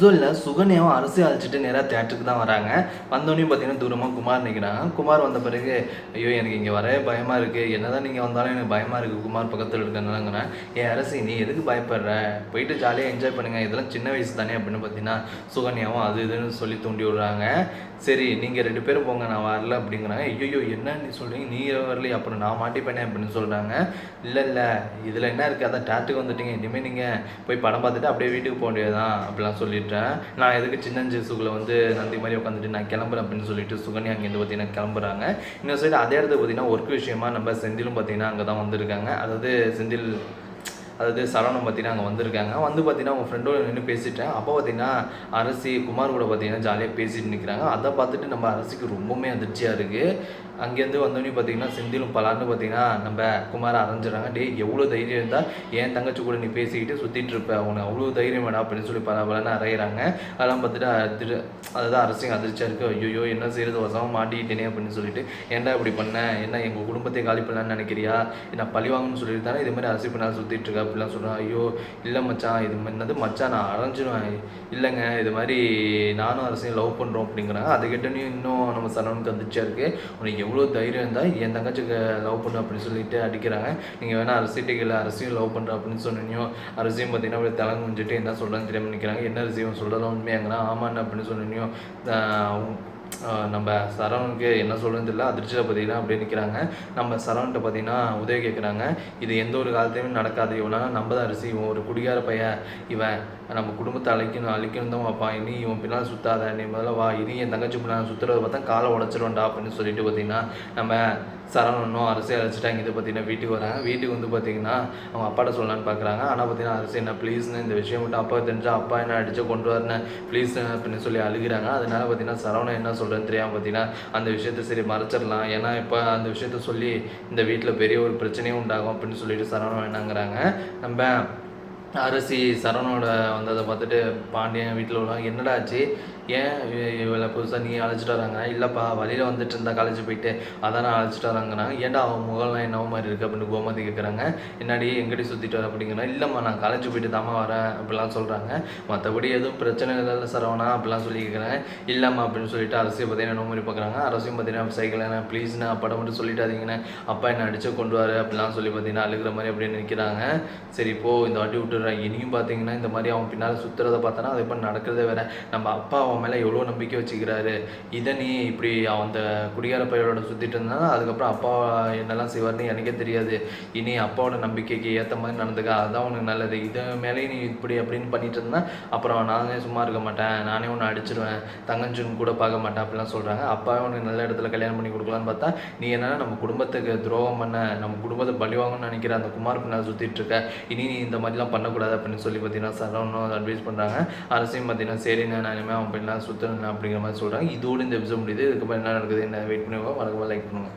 எபிசோடில் சுகன்யாவும் அரசு அழைச்சிட்டு நேராக தேட்டருக்கு தான் வராங்க. வந்தோடனே பார்த்தீங்கன்னா தூரமாக குமார் நிற்கிறாங்க குமார் வந்த பிறகு ஐயோ எனக்கு இங்கே வரவே பயமாக இருக்குது என்னதான் நீங்கள் வந்தாலும் எனக்கு பயமாக இருக்குது குமார் பக்கத்தில் இருக்கனாலங்கிறேன் ஏன் அரசு நீ எதுக்கு பயப்படுற? போயிட்டு ஜாலியாக என்ஜாய் பண்ணுங்கள் இதெல்லாம் சின்ன வயசு தானே அப்படின்னு பார்த்தீங்கன்னா சுகன்யாவும் அது இதுன்னு சொல்லி தூண்டி விடுறாங்க. சரி நீங்கள் ரெண்டு பேரும் போங்க. நான் வரல அப்படிங்கிறாங்க. ஐயோ என்ன நீ சொல்கிறீங்க நீ வரலையே. அப்புறம் நான் மாட்டிப்பேனே அப்படின்னு சொல்கிறாங்க இல்லை இல்லை. இதில் என்ன இருக்குது அதான் டேட்டுக்கு வந்துட்டீங்க. இனிமேல் நீங்கள் போய் படம் பார்த்துட்டு அப்படியே வீட்டுக்கு போக வேண்டியதுதான் அப்படிலாம் சொல்லிட்டேன் நான் எதுக்கு சின்னஞ்சிசுக்குள்ள வந்து நந்தி மாதிரி உட்காந்துட்டு நான் கிளம்புறேன் அப்படின்னு சொல்லிட்டு சுகன்யா அங்கேருந்து பார்த்தீங்கன்னா கிளம்புறாங்க. இன்னொரு சைடு அதே இடத்துல பார்த்தீங்கன்னா ஒர்க் விஷயமா நம்ம செந்திலும் பார்த்தீங்கன்னா அங்கே தான் வந்திருக்காங்க. அதாவது செந்தில் அதாவது சரவணம் பார்த்தீங்கன்னா அங்கே வந்திருக்காங்க. வந்து பார்த்தீங்கன்னா அவங்க ஃப்ரெண்டோட நின்று பேசிட்டேன். அப்போ பார்த்தீங்கன்னா அரசி குமார் கூட பார்த்தீங்கன்னா ஜாலியாக பேசிட்டு நிற்கிறாங்க அதை பார்த்துட்டு நம்ம அரசிக்கு ரொம்பவுமே அதிர்ச்சியாக இருக்குது அங்கேருந்து வந்தோடனே பார்த்தீங்கன்னா செந்திலும் பலான்னு பார்த்தீங்கன்னா நம்ம குமாரை அரைஞ்சிடறாங்க. டே எவ்வளோ தைரியம் இருந்தால் என் தங்கச்சி கூட நீ பேசிக்கிட்டு சுற்றிட்டு இருப்ப. உனக்கு அவ்வளோ தைரியம் வேணா அப்படின்னு சொல்லி பல பலன்னு அரைகிறாங்க அதெல்லாம் பார்த்துட்டு அதிர் அதுதான் அரசியல் அதிர்ச்சியாக இருக்குது ஐயோ என்ன செய்யறது வசமாக மாட்டிக்கிட்டேனே அப்படின்னு சொல்லிட்டு ஏன்டா இப்படி பண்ணேன் என்ன எங்கள் குடும்பத்தை காலி பண்ணலான்னு நினைக்கிறியா? நான் பழி வாங்கணும்னு சொல்லிட்டு தானே இது மாதிரி அரசி பண்ணால் சுற்றிட்டு இருக்கா. அப்படிலாம் சொல்கிறான் ஐயோ இல்லை மச்சான் இது மாதிரி என்னது மச்சான் நான் அரைஞ்சிடுவேன் இல்லைங்க இது மாதிரி நானும் அரசியும் லவ் பண்ணுறோம் அப்படிங்கிறாங்க. அதை இன்னும் நம்ம சரவணுக்கு அதிர்ச்சியாக இருக்குது உனக்கு எவ்வளோ தைரியம் இருந்தால் என் தங்கச்சிக்கு லவ் பண்ணு அப்படின்னு சொல்லிட்டு அடிக்கிறாங்க. நீங்கள் வேணால் அரசிட்டிக்கல அரசியும் லவ் பண்ணுற அப்படின்னு சொன்னீங்க. அரசியும் பார்த்தீங்கன்னா அப்படியே தலங்கு முடிஞ்சிட்டு என்ன சொல்கிறேன்னு தெரியாமல் நிற்கிறாங்க என்ன அரசியும் சொல்கிறதெல்லாம் உண்மையாங்கன்னா ஆமான்னு அப்படின்னு சொன்னீங்க. நம்ம சரவணுக்கு என்ன சொல்கிறது தெரியல அதிர்ச்சியில் பார்த்தீங்கன்னா அப்படியே நிற்கிறாங்க நம்ம சரவண்கிட்ட பார்த்தீங்கன்னா உதவி கேட்குறாங்க இது எந்த ஒரு காலத்தையுமே நடக்காது. இவனா நம்ம தான் அரிசி. இவன் ஒரு குடிகார பையன். இவன் நம்ம குடும்பத்தை அழைக்கணும் அழிக்கணும் தான் வைப்பான் இனி இவன் பின்னால் சுத்தாத நீ முதல்ல வா. இனி என் தங்கச்சி பின்னால் சுற்றுறத பார்த்தா காலை உடச்சிருவேன்டா அப்படின்னு சொல்லிட்டு பார்த்தீங்கன்னா நம்ம சரவணனும் அரசே அழைச்சிட்டாங்க இதை பார்த்தீங்கன்னா வீட்டுக்கு வராங்க. வீட்டுக்கு வந்து பார்த்தீங்கன்னா அவங்க அப்பாட்ட சொல்லலான்னு பார்க்குறாங்க ஆனால் பார்த்தீங்கன்னா அரசு என்ன ப்ளீஸ்னு இந்த விஷயம் மட்டும் அப்பா தெரிஞ்சா அப்பா என்ன அடிச்சு கொண்டு வரேன் ப்ளீஸ் அப்படின்னு சொல்லி அழுகிறாங்க. அதனால பார்த்தீங்கன்னா சரவணன் என்ன சொல்கிறேன்னு தெரியாமல் பார்த்தீங்கன்னா அந்த விஷயத்த சரி மறைச்சிடலாம். ஏன்னா இப்போ அந்த விஷயத்த சொல்லி இந்த வீட்டில் பெரிய ஒரு பிரச்சனையும் உண்டாகும் அப்படின்னு சொல்லிட்டு சரவணம் வேணாங்கிறாங்க நம்ம அரசி சரவணோட வந்ததை பார்த்துட்டு பாண்டியன் வீட்டில் உள்ளவங்க என்னடா ஆச்சு? ஏன் இவளை புதுசாக நீ அழைச்சிட்டு வராங்க இல்லைப்பா வழியில் வந்துட்டு இருந்தா காலேஜ் போயிட்டு அதான் நான் அழைச்சிட்டு வராங்கன்னா ஏன்டா அவன் முகம்லாம் என்னவோ மாதிரி இருக்குது அப்படின்னு கோமதி கேட்குறாங்க என்னடி எங்கடி சுற்றிட்டு வர அப்படிங்கன்னா இல்லைம்மா நான் காலேஜ் போயிட்டு தாம்மா வரேன் அப்படிலாம் சொல்கிறாங்க மற்றபடி எதுவும் பிரச்சனை இல்லை சரவணா அப்படிலாம் சொல்லி கேட்குறாங்க இல்லைம்மா அப்படின்னு சொல்லிட்டு அரசியை பார்த்தீங்கன்னா என்ன மாதிரி பார்க்குறாங்க அரசியும் பார்த்தீங்கன்னா சைக்கிள் என்ன ப்ளீஸ்ண்ணா அப்பா மட்டும் சொல்லிட்டாதீங்கண்ணே அப்பா என்ன அடிச்சு கொண்டு வர அப்படிலாம் சொல்லி பார்த்தீங்கன்னா அழுகிற மாதிரி அப்படின்னு நிற்கிறாங்க சரி போ இந்த வாட்டி விட்டு விட்டுடுறேன் இனியும் பார்த்தீங்கன்னா இந்த மாதிரி அவன் பின்னால் சுற்றுறத பார்த்தோன்னா அது இப்போ நடக்கிறதே வேற. நம்ம அப்பா அவன் மேலே எவ்வளோ நம்பிக்கை வச்சுக்கிறாரு? இதை நீ இப்படி அந்த குடிகார பையனோட சுற்றிட்டு இருந்தா அதுக்கப்புறம் அப்பா என்னெல்லாம் செய்வார்னு எனக்கே தெரியாது. இனி அப்பாவோட நம்பிக்கைக்கு ஏற்ற மாதிரி நடந்துக்க. அதுதான் உனக்கு நல்லது. இதை மேலே நீ இப்படி அப்படின்னு பண்ணிட்டு இருந்தா அப்புறம் நானே சும்மா இருக்க மாட்டேன். நானே உன்னை அடிச்சிருவேன். தங்கஞ்சுன்னு கூட பார்க்க மாட்டேன் அப்படிலாம் சொல்கிறாங்க அப்பாவே உனக்கு நல்ல இடத்துல கல்யாணம் பண்ணி கொடுக்கலான்னு பார்த்தா நீ என்னன்னா நம்ம குடும்பத்துக்கு துரோகம் பண்ண நம்ம குடும்பத்தை பழிவாங்கன்னு நினைக்கிற அந்த குமார் பின்னால் சுற்றிட்டு இருக்க. இனி நீ இந்த மாதிரிலாம் பண்ணக்கூடாது அப்படின்னு சொல்லி பார்த்தீங்கன்னா சரவணும் அட்வைஸ் பண்ணுறாங்க அரசியும் பார்த்தீங்கன்னா சரிண்ணா நான் இனிமேல் அவன் பின்னால் சுற்றணும் அப்படிங்கிற மாதிரி சொல்கிறாங்க இதோடு இந்த எபிசோட் முடியுது. இதுக்கப்புறம் என்ன நடக்குது என்ன வெயிட் பண்ணுவோம் வழக்கமாக லைக் பண்ணுவோம்